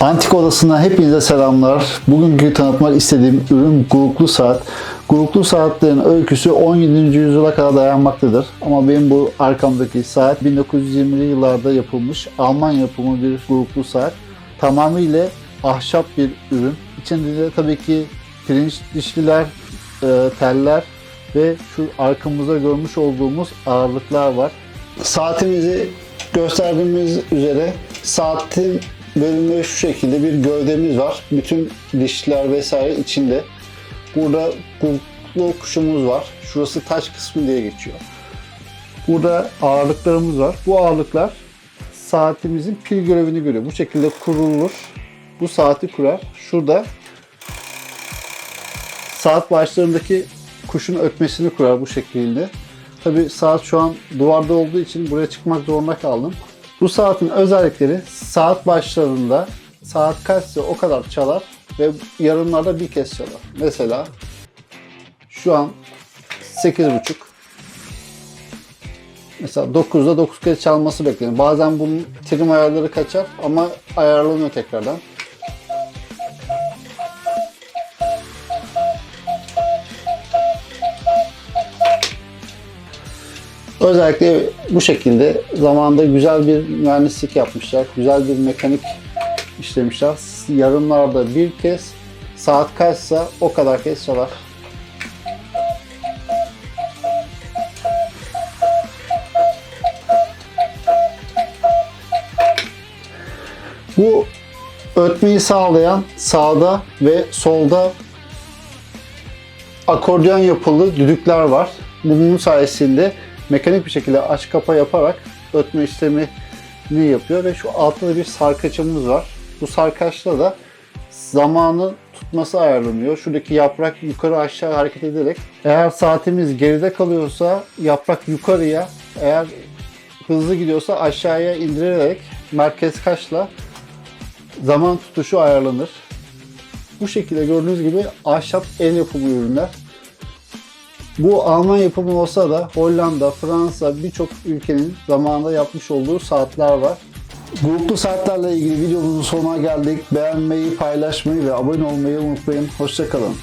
Antik Odası'na hepinize selamlar. Bugünkü tanıtmak istediğim ürün Guruklu Saat. Guruklu saatlerin öyküsü 17. yüzyıla kadar dayanmaktadır. Ama benim bu arkamdaki saat 1920'li yıllarda yapılmış Alman yapımı bir Guruklu saat. Tamamıyla ahşap bir ürün. İçinde de tabii ki pirinç dişliler, e, teller ve şu arkamızda görmüş olduğumuz ağırlıklar var. Saatimizi gösterdiğimiz üzere saatin bölümleri şu şekilde bir gövdemiz var. Bütün dişler vesaire içinde. Burada kulplu kuşumuz var. Şurası taş kısmı diye geçiyor. Burada ağırlıklarımız var. Bu ağırlıklar saatimizin pil görevini görüyor. Bu şekilde kurulur. Bu saati kurar. Şurada saat başlarındaki kuşun ötmesini kurar bu şekilde. Tabi saat şu an duvarda olduğu için buraya çıkmak zorunda kaldım. Bu saatin özellikleri saat başlarında saat kaçsa o kadar çalar ve yarımlarda bir kez çalar. Mesela şu an 8.30 Mesela 9'da 9 kez çalması beklenir. Bazen bunun trim ayarları kaçar ama ayarlanıyor tekrardan. Özellikle bu şekilde zamanda güzel bir mühendislik yapmışlar. Güzel bir mekanik işlemişler. Yarımlarda bir kez saat kaçsa o kadar kez çalar. Bu ötmeyi sağlayan sağda ve solda akordeon yapılı düdükler var. Bunun sayesinde mekanik bir şekilde aç kapa yaparak ötme işlemini yapıyor ve şu altta da bir sarkaçımız var. Bu sarkaçla da zamanı tutması ayarlanıyor. Şuradaki yaprak yukarı aşağı hareket ederek eğer saatimiz geride kalıyorsa yaprak yukarıya eğer hızlı gidiyorsa aşağıya indirerek merkez kaçla zaman tutuşu ayarlanır. Bu şekilde gördüğünüz gibi ahşap el yapımı ürünler. Bu Alman yapımı olsa da Hollanda, Fransa birçok ülkenin zamanında yapmış olduğu saatler var. Gruplu saatlerle ilgili videomuzun sonuna geldik. Beğenmeyi, paylaşmayı ve abone olmayı unutmayın. Hoşçakalın.